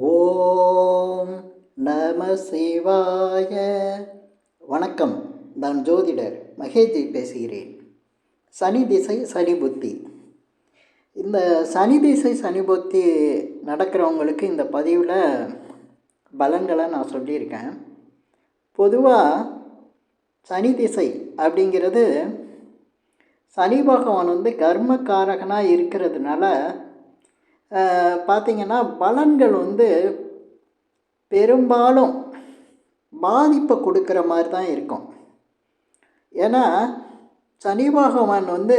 ஓம் நம சிவாய. வணக்கம் நான் ஜோதிடர் மகேஜி பேசுகிறேன். சனி திசை சனி புத்தி. இந்த சனி திசை சனி புத்தி நடக்கிறவங்களுக்கு இந்த பதிவில் பலன்களை நான் சொல்லியிருக்கேன். பொதுவாக சனி திசை அப்படிங்கிறது சனி பகவான் வந்து கர்மக்காரகனாக இருக்கிறதுனால பார்த்திங்கன்னா பலன்கள் வந்து பெரும்பாலும் பாதிப்பை கொடுக்குற மாதிரி தான் இருக்கும். ஏன்னா சனி பகவான் வந்து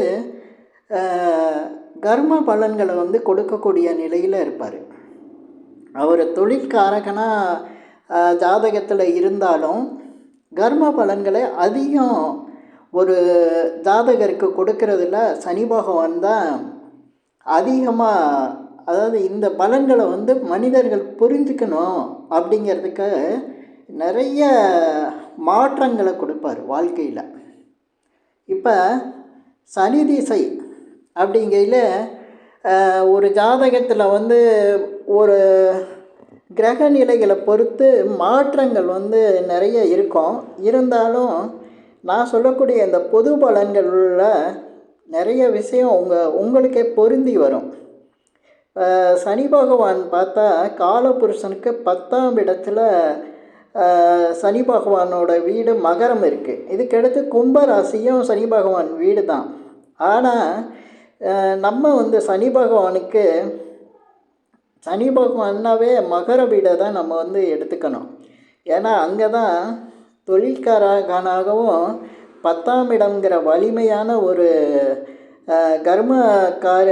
கர்ம பலன்களை வந்து கொடுக்கக்கூடிய நிலையில் இருப்பார். அவர் தொழிற்காரகனாக ஜாதகத்தில் இருந்தாலும் கர்ம பலன்களை அதிகம் ஒரு ஜாதகருக்கு கொடுக்கறதில் சனி பகவான் தான் அதிகமாக அதாவது இந்த பலன்களை வந்து மனிதர்கள் புரிஞ்சுக்கணும் அப்படிங்கிறதுக்கு நிறைய மாற்றங்களை கொடுப்பார் வாழ்க்கையில். இப்போ சனி திசை அப்படிங்கையில் ஒரு ஜாதகத்தில் வந்து ஒரு கிரக நிலைகளை பொறுத்து மாற்றங்கள் வந்து நிறைய இருக்கும். இருந்தாலும் நான் சொல்லக்கூடிய இந்த பொது பலன்களில் நிறைய விஷயம் உங்கள் உங்களுக்கே பொருந்தி வரும். சனி பகவான் பார்த்தா காலபுருஷனுக்கு பத்தாம் இடத்துல சனி பகவானோட வீடு மகரம் இருக்குது இதுக்கடுத்து கும்பராசியும் சனி பகவான் வீடு தான். ஆனால் நம்ம வந்து சனி பகவானுக்கு சனி பகவான்னாவே மகர வீடை தான் நம்ம வந்து எடுத்துக்கணும். ஏன்னா அங்கே தான் தொழில்காரகனாகவும் பத்தாம் இடங்கிற வலிமையான ஒரு கர்மக்கார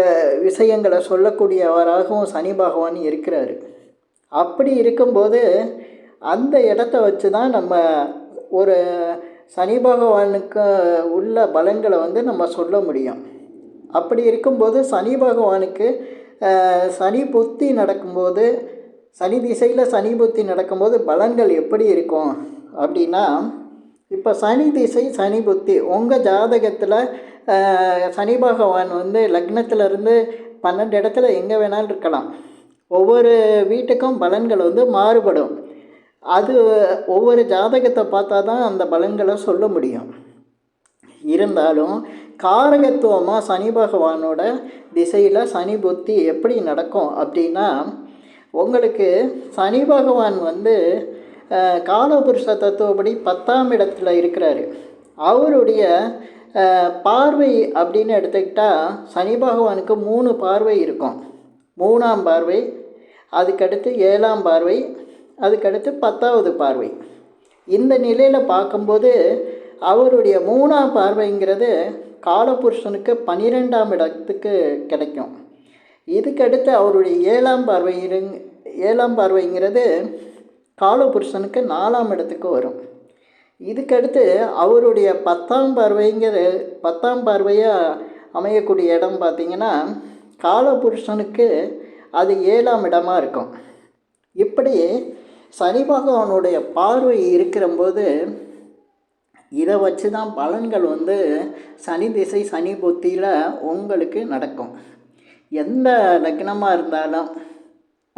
விஷயங்களை சொல்லக்கூடியவராகவும் சனி பகவான் இருக்கிறார். அப்படி இருக்கும்போது அந்த இடத்த வச்சு தான் நம்ம ஒரு சனி பகவானுக்கு உள்ள பலன்களை வந்து நம்ம சொல்ல முடியும். அப்படி இருக்கும்போது சனி பகவானுக்கு சனி புத்தி நடக்கும்போது சனி திசையில் சனி புத்தி நடக்கும்போது பலன்கள் எப்படி இருக்கும்? அப்படின்னா இப்போ சனி திசை சனி புத்தி. உங்கள் ஜாதகத்தில் சனி பகவான் வந்து லக்னத்திலிருந்து பன்னெண்டு இடத்துல எங்கே வேணாலும் இருக்கலாம். ஒவ்வொரு வீட்டுக்கும் பலன்கள் வந்து மாறுபடும். அது ஒவ்வொரு ஜாதகத்தை பார்த்தா தான் அந்த பலன்களை சொல்ல முடியும். இருந்தாலும் காரகத்துவமாக சனி பகவானோட திசையில் சனி புத்தி எப்படி நடக்கும் அப்படின்னா உங்களுக்கு சனி பகவான் வந்து காலபுருஷ தத்துவப்படி பத்தாம் இடத்துல இருக்கிறாரு. அவருடைய பார்வை அப்படின்னு எடுத்துக்கிட்டால் சனி பகவானுக்கு மூணு பார்வை இருக்கும். மூணாம் பார்வை அதுக்கடுத்து ஏழாம் பார்வை அதுக்கடுத்து பத்தாவது பார்வை. இந்த நிலையில் பார்க்கும்போது அவருடைய மூணாம் பார்வைங்கிறது காலபுருஷனுக்கு பனிரெண்டாம் இடத்துக்கு கிடைக்கும். இதுக்கடுத்து அவருடைய ஏழாம் பார்வை ஏழாம் பார்வைங்கிறது காலபுருஷனுக்கு நாலாம் இடத்துக்கு வரும். இதுக்கடுத்து அவருடைய பத்தாம் பார்வைங்கிற பத்தாம் பார்வையாக அமையக்கூடிய இடம் பார்த்திங்கன்னா காலபுருஷனுக்கு அது ஏழாம் இடமாக இருக்கும். இப்படி சனி பகவானுடைய பார்வை இருக்கிறம்போது இதை வச்சு தான் பலன்கள் வந்து சனி திசை சனி புத்தியில் உங்களுக்கு நடக்கும். எந்த லக்னமாக இருந்தாலும்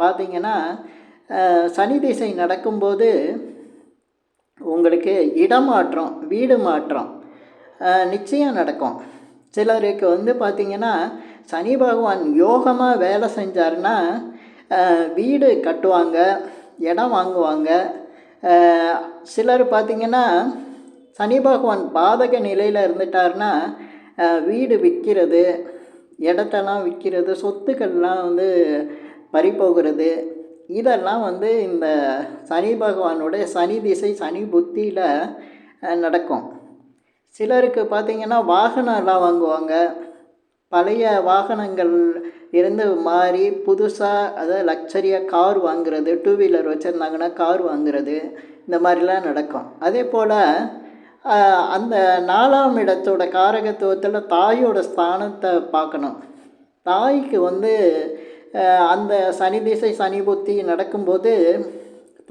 பார்த்திங்கன்னா சனி திசை நடக்கும்போது உங்களுக்கு இடமாற்றம் வீடு மாற்றம் நிச்சயம் நடக்கும். சிலருக்கு வந்து பார்த்திங்கன்னா சனி பகவான் யோகமாக வேலை செஞ்சார்னா வீடு கட்டுவாங்க இடம் வாங்குவாங்க. சிலர் பார்த்திங்கன்னா சனி பகவான் பாதக நிலையில் இருந்துட்டார்னா வீடு விற்கிறது இடத்தெல்லாம் விற்கிறது சொத்துக்கள்லாம் வந்து பறிப்போகிறது இதெல்லாம் வந்து இந்த சனி பகவானுடைய சனி திசை சனி புத்தியில் நடக்கும். சிலருக்கு பார்த்திங்கன்னா வாகனம் எல்லாம் வாங்குவாங்க. பழைய வாகனங்கள் இருந்து மாறி புதுசாக அதாவது லக்ஸரியாக கார் வாங்குறது டூ வீலர் வச்சுருந்தாங்கன்னா கார் வாங்குறது இந்த மாதிரிலாம் நடக்கும். அதே போல் அந்த நாலாம் இடத்தோட காரகத்துவத்தில் தாயோட ஸ்தானத்தை பார்க்கணும். தாய்க்கு வந்து அந்த சனி திசை சனி புத்தி நடக்கும்போது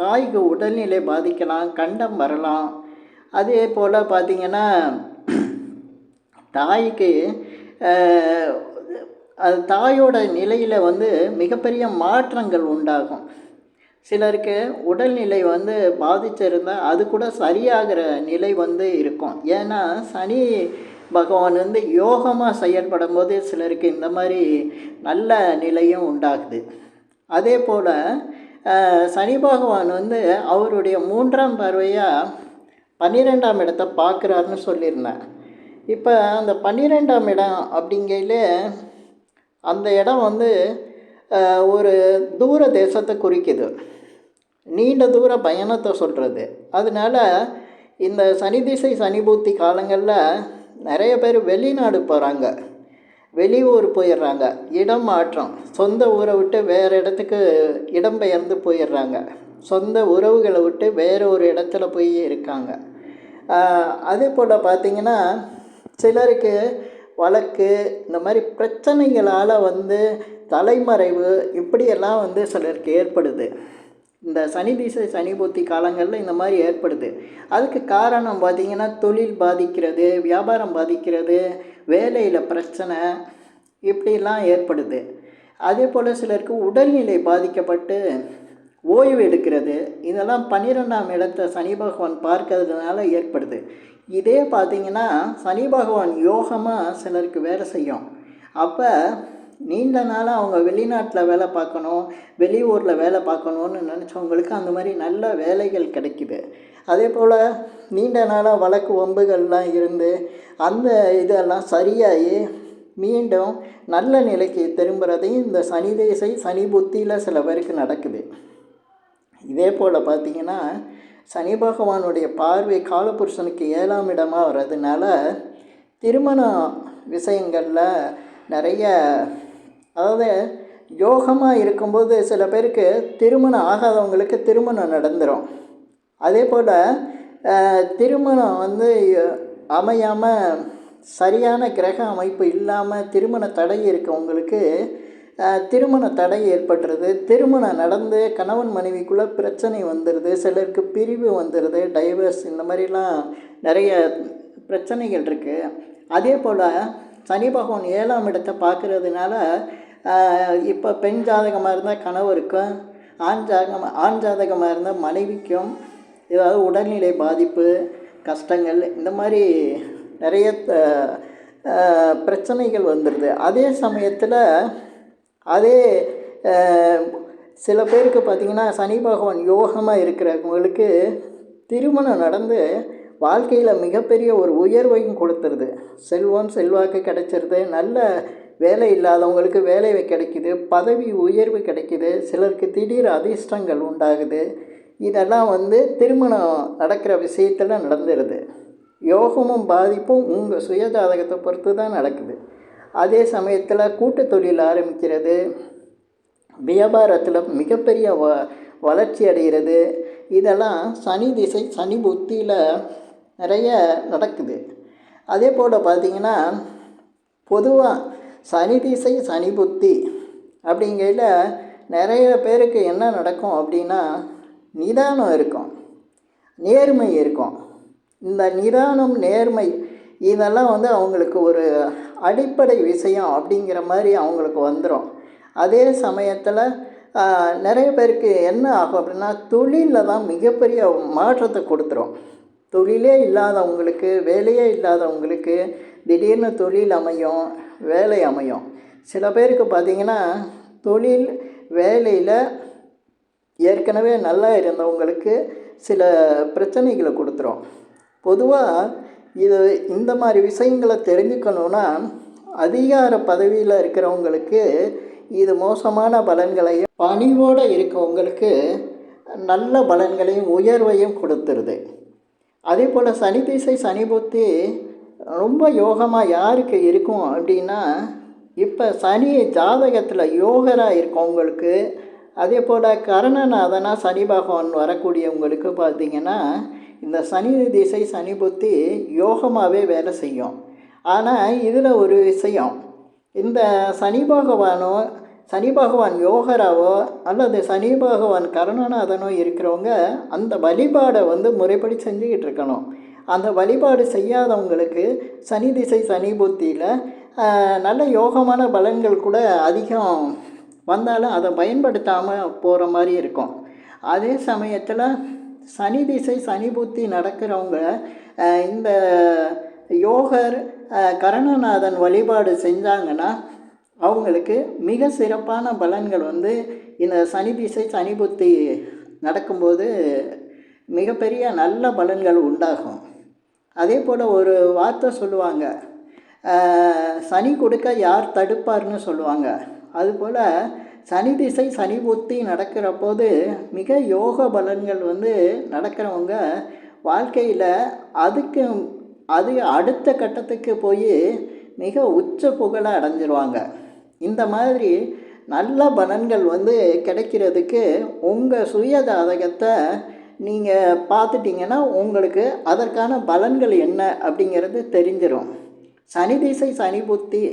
தாய்க்கு உடல்நிலை பாதிக்கலாம் கண்டம் வரலாம். அதே போல் பார்த்திங்கன்னா தாய்க்கு அது தாயோட நிலையில் வந்து மிகப்பெரிய மாற்றங்கள் உண்டாகும். சிலருக்கு உடல்நிலை வந்து பாதிச்சிருந்தால் அது கூட சரியாகிற நிலை வந்து இருக்கும். ஏன்னா சனி பகவான் வந்து யோகமாக செயல்படும் போது சிலருக்கு இந்த மாதிரி நல்ல நிலையும் உண்டாகுது. அதே போல் சனி பகவான் வந்து அவருடைய மூன்றாம் பார்வையாக பன்னிரெண்டாம் இடத்தை பார்க்குறாருன்னு சொல்லியிருந்தேன் இப்போ அந்த பன்னிரெண்டாம் இடம் அப்படிங்கையில் அந்த இடம் வந்து ஒரு தூர தேசத்தை குறிக்குது. நீண்ட தூர பயணத்தை சொல்கிறது அதனால இந்த சனி திசை சனி பூத்தி காலங்களில் நிறைய பேர் வெளிநாடு போகிறாங்க வெளியூர் போயிடுறாங்க. இடம் மாற்றம். சொந்த ஊரை விட்டு வேறு இடத்துக்கு இடம்பெயர்ந்து போயிடுறாங்க. சொந்த உறவுகளை விட்டு வேற ஒரு இடத்துல போய் இருக்காங்க. அதே போல் பார்த்திங்கன்னா சிலருக்கு வழக்கு இந்த மாதிரி பிரச்சனைகளால் வந்து தலைமறைவு இப்படியெல்லாம் வந்து சிலருக்கு ஏற்படுது. இந்த சனி திசை சனி புத்தி காலங்களில் இந்த மாதிரி ஏற்படுது. அதுக்கு காரணம் பார்த்திங்கன்னா தொழில் பாதிக்கிறது வியாபாரம் பாதிக்கிறது வேலையில் பிரச்சனை இப்படிலாம் ஏற்படுது. அதே போல் சிலருக்கு உடல்நிலை பாதிக்கப்பட்டு ஓய்வு எடுக்கிறது. இதெல்லாம் பன்னிரெண்டாம் இடத்த சனி பகவான் பார்க்கறதுனால ஏற்படுது. இதே பார்த்தீங்கன்னா சனி பகவான் யோகமாக சிலருக்கு வேலை செய்யும். அப்போ நீண்ட நாளாக அவங்க வெளிநாட்டில் வேலை பார்க்கணும் வெளியூரில் வேலை பார்க்கணுன்னு நினச்சவங்களுக்கு அந்த மாதிரி நல்ல வேலைகள் கிடைக்குது. அதே போல் நீண்ட நாளாக வழக்கு ஒம்புகள்லாம் இருந்து அந்த இதெல்லாம் சரியாகி மீண்டும் நல்ல நிலைக்கு திரும்புகிறதையும் இந்த சனி தேசை சனி புத்தியில் சில பேருக்கு நடக்குது. இதே போல் பார்த்தீங்கன்னா சனி பகவானுடைய பார்வை காலபுருஷனுக்கு ஏழாம் இடமாக வர்றதுனால திருமண விஷயங்களில் நிறைய அதாவது யோகமாக இருக்கும்போது சில பேருக்கு திருமணம் ஆகாதவங்களுக்கு திருமணம் நடந்துடும் அதே போல் திருமணம் வந்து அமையாமல் சரியான கிரக அமைப்பு இல்லாமல் திருமண தடை இருக்கவங்களுக்கு திருமண தடை ஏற்படுறது திருமணம் நடந்து கணவன் மனைவிக்குள்ளே பிரச்சனை வந்துடுது சிலருக்கு பிரிவு வந்துடுது டைவர்ஸ் இந்த மாதிரிலாம் நிறைய பிரச்சனைகள் இருக்குது அதே போல் சனி பகவான் ஏழாம் இடத்தை பார்க்குறதுனால இப்போ பெண் ஜாதகமாக இருந்தால் கணவருக்கும் ஆண் ஜாதகமாக ஆண் ஜாதகமாக இருந்தால் மனைவிக்கும் ஏதாவது உடல்நிலை பாதிப்பு கஷ்டங்கள் இந்த மாதிரி நிறைய பிரச்சனைகள் வந்துடுது அதே சமயத்தில் அதே சில பேருக்கு பார்த்திங்கன்னா சனி பகவான் யோகமாக இருக்கிறவங்களுக்கு திருமணம் நடந்து வாழ்க்கையில் மிகப்பெரிய ஒரு உயர்வையும் கொடுத்துருது. செல்வம் செல்வாக்கு கிடைச்சிருது. நல்ல வேலை இல்லாதவங்களுக்கு வேலை கிடைக்குது. பதவி உயர்வு கிடைக்குது. சிலருக்கு திடீர் அதிர்ஷ்டங்கள் உண்டாகுது. இதெல்லாம் வந்து திருமணம் நடக்கிற விஷயத்தில் நடந்துடுது யோகமும் பாதிப்பும் உங்கள் சுயஜாதகத்தை பொறுத்து தான் நடக்குது. அதே சமயத்தில் கூட்டு தொழில் ஆரம்பிக்கிறது. வியாபாரத்தில் மிகப்பெரிய வ வளர்ச்சி அடைகிறது. இதெல்லாம் சனி திசை சனி புத்தியில் நிறைய நடக்குது. அதே போல் பார்த்திங்கன்னா பொதுவாக சனி திசை சனி புத்தி அப்படிங்கையில் நிறைய பேருக்கு என்ன நடக்கும் அப்படின்னா நிதானம் இருக்கும் நேர்மை இருக்கும். இந்த நிதானம் நேர்மை இதெல்லாம் வந்து அவங்களுக்கு ஒரு அடிப்படை விஷயம் அப்படிங்கிற மாதிரி அவங்களுக்கு வந்துடும் அதே சமயத்தில் நிறைய பேருக்கு என்ன ஆகும் அப்படின்னா தொழிலில் தான் மிகப்பெரிய மாற்றத்தை கொடுத்துரும். தொழிலே இல்லாதவங்களுக்கு வேலையே இல்லாதவங்களுக்கு திடீர்னு தொழில் அமையும் வேலை அமையும். சில பேருக்கு பார்த்திங்கன்னா தொழில் வேலையில் ஏற்கனவே நல்லா இருந்தவங்களுக்கு சில பிரச்சனைகளை கொடுத்துரும். பொதுவாக இது இந்த மாதிரி விஷயங்களை தெரிஞ்சுக்கணுன்னா அதிகார பதவியில் இருக்கிறவங்களுக்கு இது மோசமான பலன்களையும் பணிவோடு இருக்கவங்களுக்கு நல்ல பலன்களையும் உயர்வையும் கொடுத்துருது. அதே போல் சனி திசை சனி புத்தி ரொம்ப யோகமாக யாருக்கு இருக்கும் அப்படின்னா இப்போ சனி ஜாதகத்தில் யோகராக இருக்கவங்களுக்கு அதே போல் கரணநாதனா சனி பகவான் வரக்கூடியவங்களுக்கு பார்த்திங்கன்னா இந்த சனி திசை சனி புத்தி யோகமாகவே வேலை செய்யும். ஆனால் இதில் ஒரு விஷயம். இந்த சனி பகவானோ சனி பகவான் யோகராவோ அல்லது சனி பகவான் கருணநாதனோ இருக்கிறவங்க அந்த வழிபாடை வந்து முறைப்படி செஞ்சுக்கிட்டு இருக்கணும். அந்த வழிபாடு செய்யாதவங்களுக்கு சனி திசை சனி புத்தியில் நல்ல யோகமான பலன்கள் கூட அதிகம் வந்தாலும் அதை பயன்படுத்தாமல் போகிற மாதிரி இருக்கும். அதே சமயத்தில் சனி திசை சனி புத்தி நடக்கிறவங்க இந்த யோகர் கருணநாதன் கரணநாதன் வழிபாடு செஞ்சாங்கன்னா அவங்களுக்கு மிக சிறப்பான பலன்கள் வந்து இந்த சனி திசை சனி புத்தி நடக்கும்போது மிகப்பெரிய நல்ல பலன்கள் உண்டாகும். அதே போல் ஒரு வார்த்தை சொல்லுவாங்க. சனி கொடுக்க யார் தடுப்பார்னு சொல்லுவாங்க. அதுபோல் சனி திசை சனி புத்தி நடக்கிற போது மிக யோக பலன்கள் வந்து நடக்கிறவங்க வாழ்க்கையில் அதுக்கு அது அடுத்த கட்டத்துக்கு போய் மிக உச்ச புகழை அடைஞ்சிருவாங்க. இந்த மாதிரி நல்ல பலன்கள் வந்து கிடைக்கிறதுக்கு உங்கள் சுய ஜாதகத்தை நீங்கள் பார்த்துட்டிங்கன்னா உங்களுக்கு அதற்கான பலன்கள் என்ன அப்படிங்கிறது தெரிஞ்சிடும் சனி திசை சனி புத்தி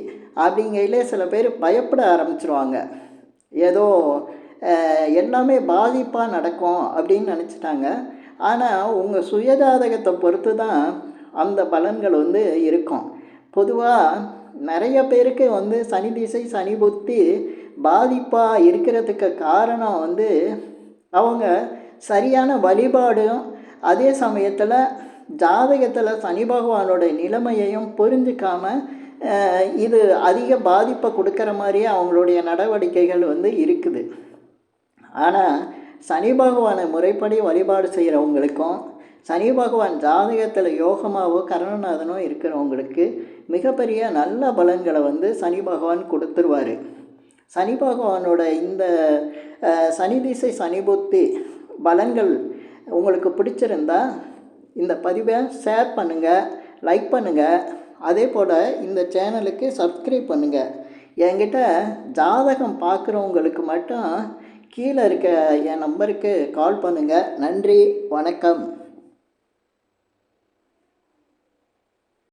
அப்படிங்கையிலே சில பேர் பயப்பட ஆரம்பிச்சிருவாங்க. ஏதோ எல்லாமே பாதிப்பாக நடக்கும் அப்படின்னு நினச்சிட்டாங்க. ஆனால் உங்கள் சுயஜாதகத்தை பொறுத்து தான் அந்த பலன்கள் வந்து இருக்கும். பொதுவாக நிறைய பேருக்கு வந்து சனி திசை சனி புத்தி பாதிப்பாக இருக்கிறதுக்கு காரணம் வந்து அவங்க சரியான வழிபாடும் அதே சமயத்தில் ஜாதகத்தில் சனி பகவானோட நிலைமையையும் புரிஞ்சுக்காம இது அதிக பாதிப்பை கொடுக்குற மாதிரியே அவங்களுடைய நடவடிக்கைகள் வந்து இருக்குது. ஆனால் சனி பகவானை முறைப்படி வழிபாடு செய்கிறவங்களுக்கும் சனி பகவான் ஜாதகத்தில் யோகமாகவோ கரணநாதனோ இருக்கிறவங்களுக்கு மிகப்பெரிய நல்ல பலன்களை வந்து சனி பகவான் கொடுத்துருவார். சனி பகவானோட இந்த சனி திசை சனி புத்தி பலன்கள் உங்களுக்கு பிடிச்சிருந்தா இந்த பதிவை ஷேர் பண்ணுங்கள் லைக் பண்ணுங்கள் அதே போல் இந்த சேனலுக்கு சப்ஸ்கிரைப் பண்ணுங்கள் என்கிட்ட ஜாதகம் பார்க்குறவங்களுக்கு மட்டும் கீழே இருக்க என் நம்பருக்கு கால் பண்ணுங்கள் நன்றி வணக்கம்.